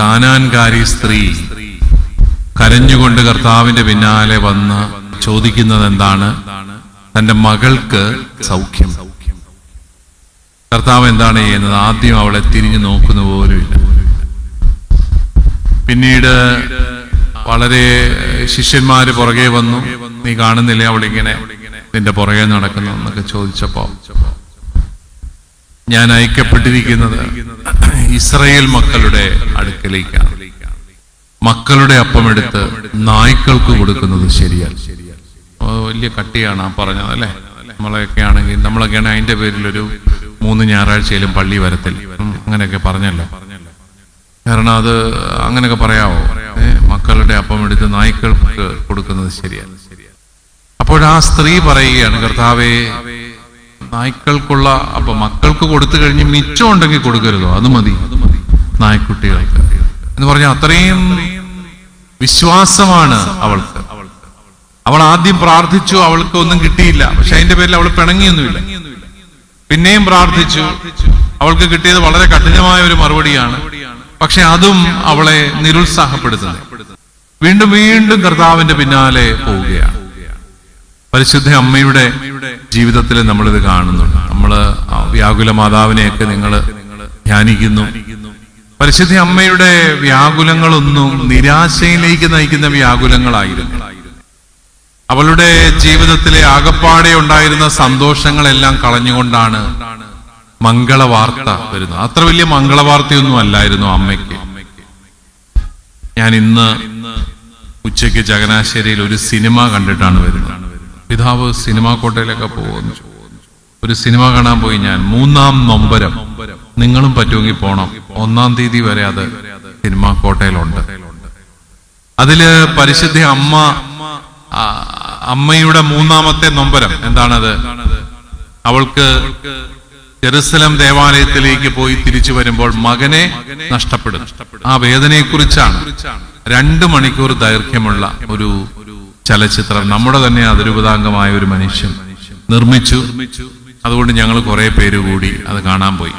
കാനാൻകാരി സ്ത്രീ കരഞ്ഞുകൊണ്ട് കർത്താവിന്റെ പിന്നാലെ വന്ന് ചോദിക്കുന്നത് എന്താണ് തന്റെ മകൾക്ക് സൗഖ്യം. കർത്താവ് എന്താണ് ചെയ്യുന്നത്? ആദ്യം അവളെ തിരിഞ്ഞു നോക്കുന്ന പോലുമില്ല. പിന്നീട് വളരെ ശിഷ്യന്മാര് പുറകെ വന്നു. നീ കാണുന്നില്ലേ അവളിങ്ങനെ? നിന്റെ പുറകെ നടക്കുന്നു എന്നൊക്കെ ചോദിച്ചപ്പോ ഞാൻ അയക്കപ്പെട്ടിരിക്കുന്നത് ഇസ്രയേൽ മക്കളുടെ അടുക്കലേക്കാണ് മക്കളുടെ അപ്പമെടുത്ത് നായ്ക്കൾക്ക് കൊടുക്കുന്നത് ശരിയാണ് വലിയ കട്ടിയാണ് ആ പറഞ്ഞത് അല്ലേ? നമ്മളൊക്കെ ആണെങ്കിൽ നമ്മളൊക്കെയാണ് അതിന്റെ പേരിൽ ഒരു മൂന്ന് ഞായറാഴ്ചയിലും പള്ളി വരത്തിൽ. അങ്ങനെയൊക്കെ പറഞ്ഞല്ലോ. കാരണം അത് അങ്ങനെയൊക്കെ പറയാവോ? മക്കളുടെ അപ്പം എടുത്ത് നായ്ക്കൾക്ക് കൊടുക്കുന്നത് ശരിയാണ് അപ്പോഴാ സ്ത്രീ പറയുകയാണ് കർത്താവേ നായ്ക്കൾക്കുള്ള അപ്പൊ മക്കൾക്ക് കൊടുത്തു കഴിഞ്ഞ് മിച്ചം ഉണ്ടെങ്കിൽ കൊടുക്കരുതോ? അത് മതി. നായ്ക്കുട്ടികൾക്ക്. എന്ന് പറഞ്ഞാൽ അത്രയും വിശ്വാസമാണ് അവൾക്ക്. അവൾ ആദ്യം പ്രാർത്ഥിച്ചു അവൾക്ക് ഒന്നും കിട്ടിയില്ല. പക്ഷെ അതിന്റെ പേരിൽ അവൾ പിണങ്ങിയൊന്നുമില്ല. പിന്നെയും പ്രാർത്ഥിച്ചു. അവൾക്ക് കിട്ടിയത് വളരെ കഠിനമായ ഒരു മറുപടിയാണ്. പക്ഷെ അതും അവളെ നിരുത്സാഹപ്പെടുത്തുന്നു. വീണ്ടും വീണ്ടും കർത്താവിന്റെ പിന്നാലെ പോവുകയാണ്. പരിശുദ്ധ അമ്മയുടെ ജീവിതത്തിൽ നമ്മളിത് കാണുന്നുണ്ട്. നമ്മൾ വ്യാകുല മാതാവിനെയൊക്കെ നിങ്ങൾ ധ്യാനിക്കുന്നു. പരിശുദ്ധ അമ്മയുടെ വ്യാകുലങ്ങളൊന്നും നിരാശയിലേക്ക് നയിക്കുന്ന വ്യാകുലങ്ങളായിരുന്നു. അവളുടെ ജീവിതത്തിലെ ആകപ്പാടെ ഉണ്ടായിരുന്ന സന്തോഷങ്ങളെല്ലാം കളഞ്ഞുകൊണ്ടാണ് മംഗളവാർത്ത വരുന്നത്. അത്ര വലിയ മംഗളവാർത്തയൊന്നും അല്ലായിരുന്നു അമ്മയ്ക്ക്. ഞാൻ ഇന്ന് ഉച്ചയ്ക്ക് ചകനാശ്ശേരിയിൽ ഒരു സിനിമ കണ്ടിട്ടാണ് വരുന്നത്. പിതാവ് സിനിമാ കോട്ടയിലൊക്കെ പോകുന്നു. ഒരു സിനിമ കാണാൻ പോയി ഞാൻ. മൂന്നാം നൊമ്പരം. നിങ്ങളും പറ്റുമെങ്കിൽ പോണം. ഒന്നാം തീയതി വരെ അത് സിനിമാ കോട്ടയിലുണ്ട്. അതിൽ പരിശുദ്ധ അമ്മ അമ്മയുടെ മൂന്നാമത്തെ നൊമ്പരം എന്താണത്? അവൾക്ക് ജെറുസലം ദേവാലയത്തിലേക്ക് പോയി തിരിച്ചു വരുമ്പോൾ മകനെ നഷ്ടപ്പെടും ആ വേദനയെ കുറിച്ചാണ് രണ്ട് മണിക്കൂർ ദൈർഘ്യമുള്ള ഒരു ചലച്ചിത്രം നമ്മുടെ തന്നെ അതിരൂപതാംഗമായ ഒരു മനുഷ്യൻ നിർമ്മിച്ചു. അതുകൊണ്ട് ഞങ്ങൾ കുറെ പേര് കൂടി അത് കാണാൻ പോയി.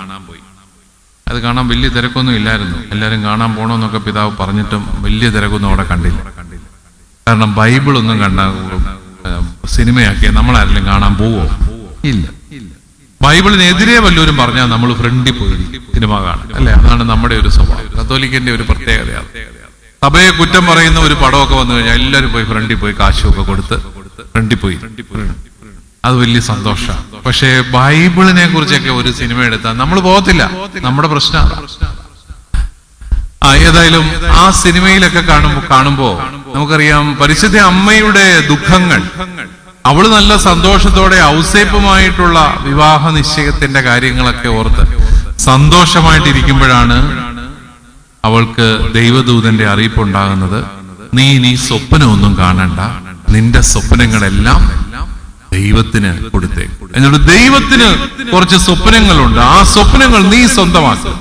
അത് കാണാൻ വലിയ തിരക്കൊന്നും ഇല്ലായിരുന്നു. എല്ലാവരും കാണാൻ പോകണമെന്നൊക്കെ പിതാവ് പറഞ്ഞിട്ടും വലിയ തിരക്കൊന്നും അവിടെ കണ്ടില്ല. കാരണം ബൈബിളൊന്നും കണ്ട സിനിമയാക്കിയ നമ്മളാരെങ്കിലും കാണാൻ പോവോ? ഇല്ല. ബൈബിളിനെതിരെ വല്ലവരും പറഞ്ഞാൽ നമ്മൾ ഫ്രണ്ടിൽ പോയി സിനിമ കാണും. അല്ലെ? അതാണ് നമ്മുടെ ഒരു സ്വഭാവം. കത്തോലിക്കന്റെ ഒരു പ്രത്യേകതയാണ്. സഭയെ കുറ്റം പറയുന്ന ഒരു പടമൊക്കെ വന്നു കഴിഞ്ഞാൽ എല്ലാവരും പോയി ഫ്രണ്ടിൽ പോയി കാശുമൊക്കെ കൊടുത്ത് ഫ്രണ്ടിൽ പോയി. അത് വലിയ സന്തോഷമാണ്. പക്ഷേ ബൈബിളിനെ കുറിച്ചൊക്കെ ഒരു സിനിമ എടുത്താൽ നമ്മൾ പോകത്തില്ല. നമ്മുടെ പ്രശ്നം ഏതായാലും ആ സിനിമയിലൊക്കെ കാണുമ്പോ കാണുമ്പോ നമുക്കറിയാം പരിശുദ്ധ അമ്മയുടെ ദുഃഖങ്ങൾ അവൾ നല്ല സന്തോഷത്തോടെ ഔസേപ്പുമായിട്ടുള്ള വിവാഹ നിശ്ചയത്തിന്റെ കാര്യങ്ങളൊക്കെ ഓർത്ത് സന്തോഷമായിട്ടിരിക്കുമ്പോഴാണ് അവൾക്ക് ദൈവദൂതന്റെ അറിയിപ്പുണ്ടാകുന്നത് നീ നീ സ്വപ്നമൊന്നും കാണണ്ട. നിന്റെ സ്വപ്നങ്ങളെല്ലാം ദൈവത്തിന് കൊടുത്തേ. എന്നിട്ട് ദൈവത്തിന് കുറച്ച് സ്വപ്നങ്ങളുണ്ട്. ആ സ്വപ്നങ്ങൾ നീ സ്വന്തമാക്കും.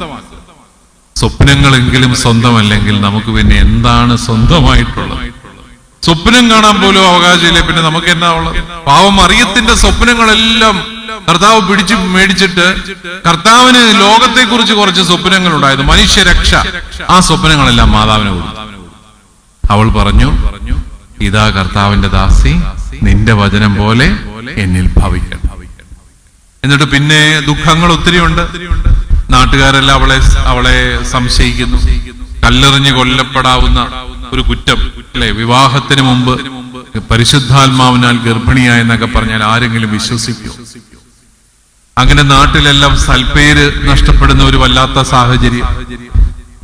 സ്വപ്നങ്ങളെങ്കിലും സ്വന്തമല്ലെങ്കിൽ നമുക്ക് പിന്നെ എന്താണ് സ്വന്തമായിട്ടുള്ളത്? സ്വപ്നം കാണാൻ പോലും അവകാശമില്ല? പിന്നെ നമുക്ക് എന്നാ ഉള്ളത്? പാവം അറിയത്തിന്റെ സ്വപ്നങ്ങളെല്ലാം കർത്താവ് പിടിച്ചു മേടിച്ചിട്ട് കർത്താവിന് ലോകത്തെ കുറിച്ച് കുറച്ച് സ്വപ്നങ്ങൾ ഉണ്ടായത് മനുഷ്യരക്ഷ. ആ സ്വപ്നങ്ങളെല്ലാം മാതാവിന് അവൾ പറഞ്ഞു ഇതാ കർത്താവിന്റെ ദാസി നിന്റെ വചനം പോലെ എന്നിൽ ഭവിക്കണം. എന്നിട്ട് പിന്നെ ദുഃഖങ്ങൾ ഒത്തിരിയുണ്ട് നാട്ടുകാരെല്ലാം അവളെ അവളെ സംശയിക്കുന്നു. കല്ലെറിഞ്ഞ് കൊല്ലപ്പെടാവുന്ന ഒരു കുറ്റം അല്ലെ? വിവാഹത്തിന് മുമ്പ് പരിശുദ്ധാത്മാവിനാൽ ഗർഭിണിയായെന്നൊക്കെ പറഞ്ഞാൽ ആരെങ്കിലും വിശ്വസിക്കൂ അങ്ങനെ നാട്ടിലെല്ലാം സൽപ്പേര് നഷ്ടപ്പെടുന്ന ഒരു വല്ലാത്ത സാഹചര്യം.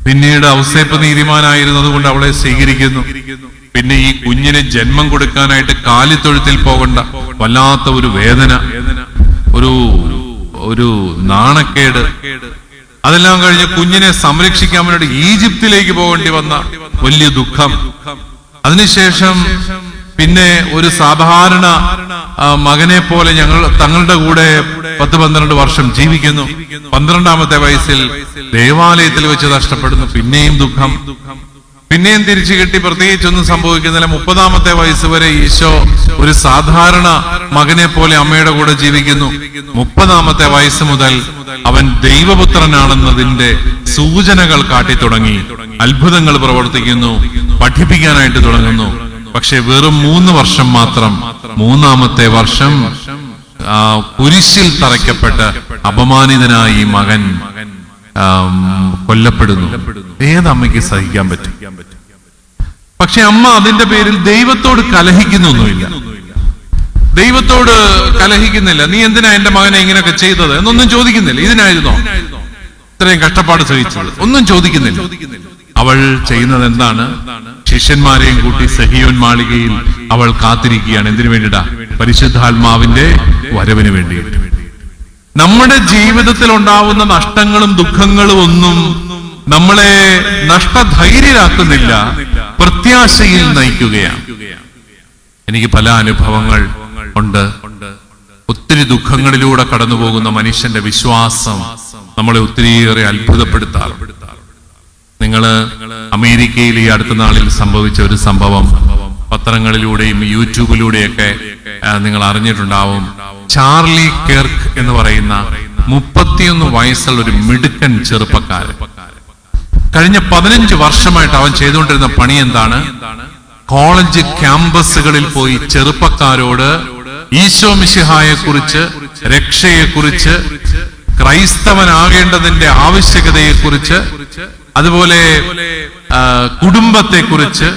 പിന്നീട് ഔസേപ്പ് നീതിമാനായിരുന്നത് കൊണ്ട് അവളെ സ്വീകരിക്കുന്നു. പിന്നെ ഈ കുഞ്ഞിന് ജന്മം കൊടുക്കാനായിട്ട് കാലിത്തൊഴുത്തിൽ പോകണ്ട വല്ലാത്ത ഒരു വേദന ഒരു ഒരു നാണക്കേട്. അതെല്ലാം കഴിഞ്ഞ് കുഞ്ഞിനെ സംരക്ഷിക്കാൻ വേണ്ടി ഈജിപ്തിലേക്ക് പോകേണ്ടി വന്ന വലിയ ദുഃഖം. അതിനുശേഷം പിന്നെ ഒരു സാധാരണ മകനെ പോലെ ഞങ്ങൾ തങ്ങളുടെ കൂടെ പത്ത് പന്ത്രണ്ട് വർഷം ജീവിക്കുന്നു. പന്ത്രണ്ടാമത്തെ വയസ്സിൽ ദേവാലയത്തിൽ വെച്ച് നഷ്ടപ്പെടുന്നു. പിന്നെയും ദുഃഖം. പിന്നെയും തിരിച്ചു കിട്ടി. പ്രത്യേകിച്ചൊന്നും സംഭവിക്കുന്നില്ല. മുപ്പതാമത്തെ വയസ്സ് വരെ ഈശോ ഒരു സാധാരണ മകനെ പോലെ അമ്മയുടെ കൂടെ ജീവിക്കുന്നു. മുപ്പതാമത്തെ വയസ്സ് മുതൽ അവൻ ദൈവപുത്രനാണെന്നതിന്റെ സൂചനകൾ കാട്ടി തുടങ്ങി അത്ഭുതങ്ങൾ പ്രവർത്തിക്കുന്നു. പഠിപ്പിക്കാനായിട്ട് തുടങ്ങുന്നു. പക്ഷെ വെറും മൂന്ന് വർഷം മാത്രം മൂന്നാമത്തെ വർഷം കുരിശിൽ തറയ്ക്കപ്പെട്ട് അപമാനിതനായി മകൻ കൊല്ലപ്പെടുന്നു. ഏതമ്മയ്ക്ക് സഹിക്കാൻ പറ്റും? പക്ഷെ അമ്മ അതിന്റെ പേരിൽ ദൈവത്തോട് കലഹിക്കുന്നൊന്നുമില്ല. ദൈവത്തോട് കലഹിക്കുന്നില്ല. നീ എന്തിനാ എന്റെ മകനെ ഇങ്ങനെയൊക്കെ ചെയ്തത്? എന്നൊന്നും ചോദിക്കുന്നില്ല. ഇതിനായിരുന്നോ? ഇത്രയും കഷ്ടപ്പാട് സഹിച്ചത്. ഒന്നും ചോദിക്കുന്നില്ല. അവൾ ചെയ്യുന്നത് എന്താണ്? ശിഷ്യന്മാരെയും കൂട്ടി സഹിയോൻ മാളികയിൽ അവൾ കാത്തിരിക്കുകയാണ്. എന്തിനു വേണ്ടിയിട്ടാ പരിശുദ്ധാത്മാവിന്റെ വരവിന് വേണ്ടി. നമ്മുടെ ജീവിതത്തിൽ ഉണ്ടാവുന്ന നഷ്ടങ്ങളും ദുഃഖങ്ങളും ഒന്നും നമ്മളെ നഷ്ടധൈര്യരാക്കുന്നില്ല. പ്രത്യാശയിൽ നയിക്കുകയാണ്. എനിക്ക് പല അനുഭവങ്ങൾ ഉണ്ട്. ഒത്തിരി ദുഃഖങ്ങളിലൂടെ കടന്നു പോകുന്ന മനുഷ്യന്റെ വിശ്വാസം നമ്മളെ ഒത്തിരിയേറെ അത്ഭുതപ്പെടുത്താറുണ്ട്. നിങ്ങൾ അമേരിക്കയിൽ ഈ അടുത്ത നാളിൽ സംഭവിച്ച ഒരു സംഭവം പത്രങ്ങളിലൂടെയും യൂട്യൂബിലൂടെയൊക്കെ നിങ്ങൾ അറിഞ്ഞിട്ടുണ്ടാവും. ചാർലി കെർക്ക് എന്ന് പറയുന്ന മുപ്പത്തിയൊന്ന് വയസ്സുള്ള ഒരു മിടുക്കൻ ചെറുപ്പക്കാരൻ. കഴിഞ്ഞ പതിനഞ്ച് വർഷമായിട്ട് അവൻ ചെയ്തുകൊണ്ടിരുന്ന പണി എന്താണ്? കോളേജ് ക്യാമ്പസുകളിൽ പോയി ചെറുപ്പക്കാരോട് ഈശോ മിശിഹായെ കുറിച്ച് രക്ഷയെ കുറിച്ച് ക്രൈസ്തവനാകേണ്ടതിന്റെ ആവശ്യകതയെ കുറിച്ച് അതുപോലെ കുടുംബത്തെ കുറിച്ച്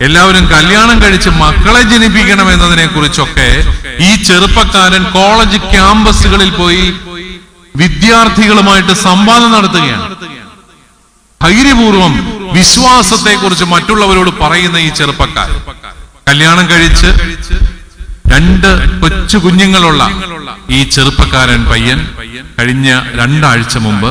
എല്ലാവരും കല്യാണം കഴിച്ച് മക്കളെ ജനിപ്പിക്കണം എന്നതിനെ കുറിച്ചൊക്കെ ഈ ചെറുപ്പക്കാരൻ കോളേജ് ക്യാമ്പസുകളിൽ പോയി വിദ്യാർത്ഥികളുമായിട്ട് സംവാദം നടത്തുകയാണ്. ധൈര്യപൂർവം വിശ്വാസത്തെ കുറിച്ച് മറ്റുള്ളവരോട് പറയുന്ന ഈ ചെറുപ്പക്കാർ കല്യാണം കഴിച്ച് രണ്ട് കൊച്ചു കുഞ്ഞുങ്ങളുള്ള ഈ ചെറുപ്പക്കാരൻ പയ്യൻ കഴിഞ്ഞ രണ്ടാഴ്ച മുമ്പ്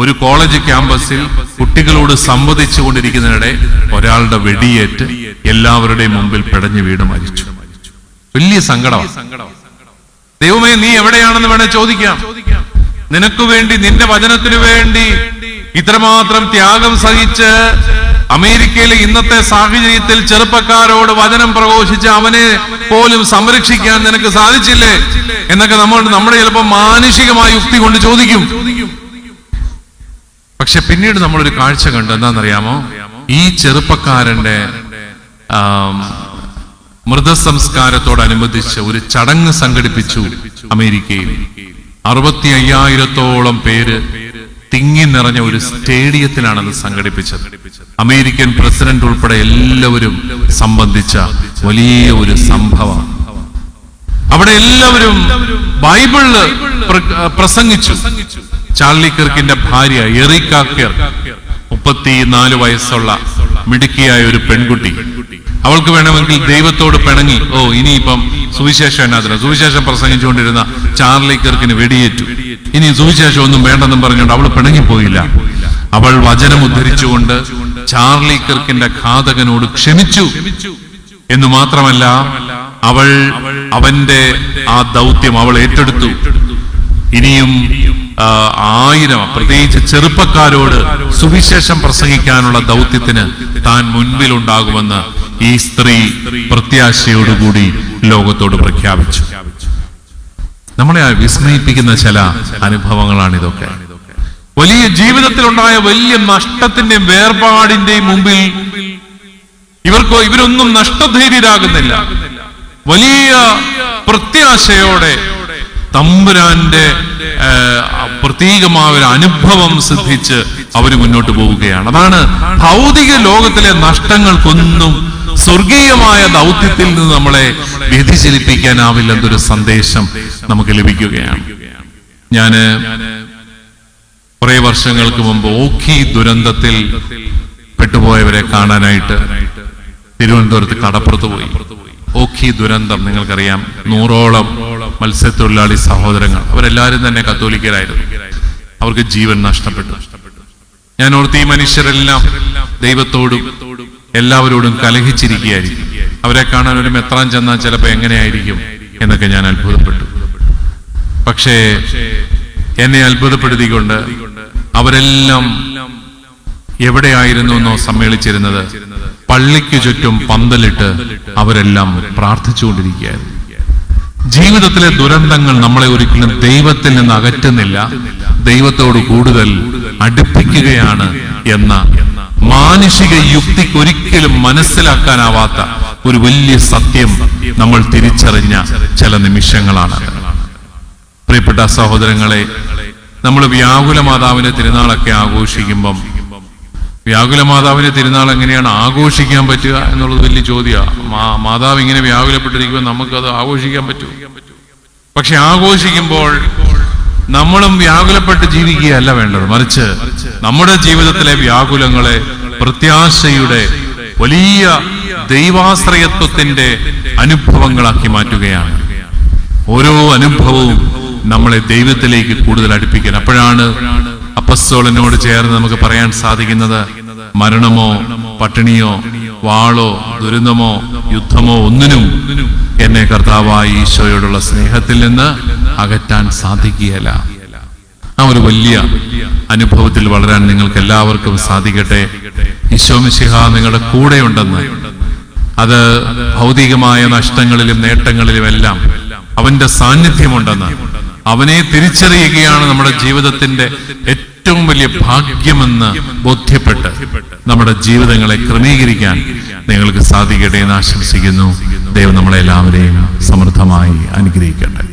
ഒരു കോളേജ് ക്യാമ്പസിൽ കുട്ടികളോട് സംവദിച്ചു കൊണ്ടിരിക്കുന്നതിനിടെ ഒരാളുടെ വെടിയേറ്റ് എല്ലാവരുടെയും മുമ്പിൽ പിടഞ്ഞു വീട് മരിച്ചു. വലിയ സങ്കടം. ദൈവമേ നീ എവിടെയാണെന്ന് വേണേ ചോദിക്കാം. നിനക്ക് വേണ്ടി നിന്റെ വചനത്തിനു വേണ്ടി ഇത്രമാത്രം ത്യാഗം സഹിച്ച് അമേരിക്കയിലെ ഇന്നത്തെ സാഹചര്യത്തിൽ ചെറുപ്പക്കാരോട് വചനം പ്രഘോഷിച്ച് അവനെ പോലും സംരക്ഷിക്കാൻ നിനക്ക് സാധിച്ചില്ലേ? എന്നൊക്കെ നമ്മൾ നമ്മുടെ ചിലപ്പോൾ മാനുഷികമായ യുക്തി കൊണ്ട് ചോദിക്കും. പക്ഷെ പിന്നീട് നമ്മളൊരു കാഴ്ച കണ്ടു. എന്താണെന്നറിയാമോ? ഈ ചെറുപ്പക്കാരന്റെ മൃതസംസ്കാരത്തോടനുബന്ധിച്ച് ഒരു ചടങ്ങ് സംഘടിപ്പിച്ചു അമേരിക്കയിൽ. അറുപത്തി അയ്യായിരത്തോളം പേര് തിങ്ങി നിറഞ്ഞ ഒരു സ്റ്റേഡിയത്തിലാണ് അത് സംഘടിപ്പിച്ചത്. അമേരിക്കൻ പ്രസിഡന്റ് ഉൾപ്പെടെ എല്ലാവരും സംബന്ധിച്ച വലിയ ഒരു സംഭവം അവിടെ എല്ലാവരും ബൈബിളിൽ പ്രസംഗിച്ചു. ചാർലി കിർക്കിന്റെ ഭാര്യ എറിക്ക കിർക്ക് മുപ്പത്തിനാല് വയസ്സുള്ള മിടുക്കിയായ ഒരു പെൺകുട്ടി. അവൾക്ക് വേണമെങ്കിൽ ദൈവത്തോട് പിണങ്ങി ഓ ഇനിയിപ്പം സുവിശേഷം എന്നാതില്ല സുവിശേഷം പ്രസംഗിച്ചുകൊണ്ടിരുന്ന ചാർലി കിർക്കിന് വെടിയേറ്റു. ഇനി സുവിശേഷം ഒന്നും വേണ്ടെന്നും പറഞ്ഞുകൊണ്ട് അവൾ പിണങ്ങിപ്പോയില്ല. അവൾ വചനം ഉദ്ധരിച്ചുകൊണ്ട് ചാർലി കിർക്കിന്റെ ഘാതകനോട് ക്ഷമിച്ചു. എന്ന് മാത്രമല്ല അവൾ അവന്റെ ആ ദൗത്യം അവൾ ഏറ്റെടുത്തു. ഇനിയും ആയിരം പ്രത്യേകിച്ച് ചെറുപ്പക്കാരോട് സുവിശേഷം പ്രസംഗിക്കാനുള്ള ദൗത്യത്തിന് താൻ മുൻപിലുണ്ടാകുമെന്ന് ഈ സ്ത്രീ പ്രത്യാശയോടുകൂടി ലോകത്തോട് പ്രഖ്യാപിച്ചു. നമ്മളെ വിസ്മയിപ്പിക്കുന്ന ചില അനുഭവങ്ങളാണ് ഇതൊക്കെ വലിയ ജീവിതത്തിലുണ്ടായ വലിയ നഷ്ടത്തിന്റെയും വേർപാടിന്റെയും മുമ്പിൽ ഇവർക്ക് ഇവരൊന്നും നഷ്ടധൈര്യരാകുന്നില്ല വലിയ പ്രത്യാശയോടെ തമ്പുരാന്റെ പ്രത്യേകമായ ഒരു അനുഭവം സിദ്ധിച്ച് അവർ മുന്നോട്ട് പോവുകയാണ്. അതാണ് ഭൗതിക ലോകത്തിലെ നഷ്ടങ്ങൾക്കൊന്നും സ്വർഗീയമായ ദൗത്യത്തിൽ നിന്ന് നമ്മളെ വ്യതിചലിപ്പിക്കാനാവില്ലെന്നൊരു സന്ദേശം നമുക്ക് ലഭിക്കുകയാണ്. ഞാൻ കുറെ വർഷങ്ങൾക്ക് മുമ്പ് ഓഖി ദുരന്തത്തിൽ പെട്ടുപോയവരെ കാണാനായിട്ട് തിരുവനന്തപുരത്ത് കടപ്പുറത്ത് പോയി. ഓഖി ദുരന്തം നിങ്ങൾക്കറിയാം നൂറോളം മത്സ്യത്തൊഴിലാളി സഹോദരങ്ങൾ. അവരെല്ലാവരും തന്നെ കത്തോലിക്കരായിരുന്നു. അവർക്ക് ജീവൻ നഷ്ടപ്പെട്ടു. ഞാൻ ഓർത്ത് ഈ മനുഷ്യരെല്ലാം ദൈവത്തോടും എല്ലാവരോടും കലഹിച്ചിരിക്കുകയായിരിക്കും. അവരെ കാണാൻ ഒരു മെത്രാൻ ചെന്നാൽ ചിലപ്പോൾ എങ്ങനെയായിരിക്കും എന്നൊക്കെ ഞാൻ അത്ഭുതപ്പെട്ടു. പക്ഷേ എന്നെ അത്ഭുതപ്പെടുത്തിക്കൊണ്ട് അവരെല്ലാം എവിടെയായിരുന്നു എന്നോ സമ്മേളിച്ചിരുന്നത് പള്ളിക്ക് ചുറ്റും പന്തലിട്ട് അവരെല്ലാം പ്രാർത്ഥിച്ചുകൊണ്ടിരിക്കുകയായിരുന്നു. ജീവിതത്തിലെ ദുരന്തങ്ങൾ നമ്മളെ ഒരിക്കലും ദൈവത്തിൽ നിന്ന് അകറ്റുന്നില്ല. ദൈവത്തോട് കൂടുതൽ അടുപ്പിക്കുകയാണ് എന്ന മാനുഷിക യുക്തിക്ക് ഒരിക്കലും മനസ്സിലാക്കാനാവാത്ത ഒരു വലിയ സത്യം നമ്മൾ തിരിച്ചറിഞ്ഞ ചില നിമിഷങ്ങളാണ്. പ്രിയപ്പെട്ട സഹോദരങ്ങളെ നമ്മൾ വ്യാകുല മാതാവിന്റെ തിരുനാളൊക്കെ ആഘോഷിക്കുമ്പം വ്യാകുല മാതാവിന്റെ തിരുനാൾ എങ്ങനെയാണ് ആഘോഷിക്കാൻ പറ്റുക എന്നുള്ളത് വലിയ ചോദ്യമാണ് മാതാവ് ഇങ്ങനെ വ്യാകുലപ്പെട്ടിരിക്കുമ്പോൾ നമുക്കത് ആഘോഷിക്കാൻ പറ്റും. പക്ഷെ ആഘോഷിക്കുമ്പോൾ നമ്മളും വ്യാകുലപ്പെട്ട് ജീവിക്കുകയല്ല വേണ്ടത്. മറിച്ച് നമ്മുടെ ജീവിതത്തിലെ വ്യാകുലങ്ങളെ പ്രത്യാശയുടെ വലിയ ദൈവാശ്രയത്വത്തിന്റെ അനുഭവങ്ങളാക്കി മാറ്റുകയാണ്. ഓരോ അനുഭവവും നമ്മളെ ദൈവത്തിലേക്ക് കൂടുതൽ അടുപ്പിക്കാൻ. അപ്പോഴാണ് അപ്പസ്തോലനോട് ചേർന്ന് നമുക്ക് പറയാൻ സാധിക്കുന്നത് മരണമോ പട്ടിണിയോ വാളോ ദുരന്തമോ യുദ്ധമോ ഒന്നിനും എന്നെ കർത്താവായ ഈശോയോടുള്ള സ്നേഹത്തിൽ നിന്ന് അകറ്റാൻ സാധിക്കുകയല്ല. ആ ഒരു വലിയ അനുഭവത്തിൽ വളരാൻ നിങ്ങൾക്ക് എല്ലാവർക്കും സാധിക്കട്ടെ. ഈശോ മിശിഹ നിങ്ങളുടെ കൂടെയുണ്ടെന്ന്. അത് ഭൗതികമായ നഷ്ടങ്ങളിലും നേട്ടങ്ങളിലും എല്ലാം അവന്റെ സാന്നിധ്യമുണ്ടെന്ന്. അവനെ തിരിച്ചറിയുകയാണ് നമ്മുടെ ജീവിതത്തിന്റെ ഏറ്റവും വലിയ ഭാഗ്യമെന്ന് ബോധ്യപ്പെട്ട് നമ്മുടെ ജീവിതങ്ങളെ ക്രമീകരിക്കാൻ നിങ്ങൾക്ക് സാധിക്കട്ടെ എന്ന് ആശംസിക്കുന്നു. ദൈവം നമ്മളെല്ലാവരെയും സമൃദ്ധമായി അനുഗ്രഹിക്കട്ടെ.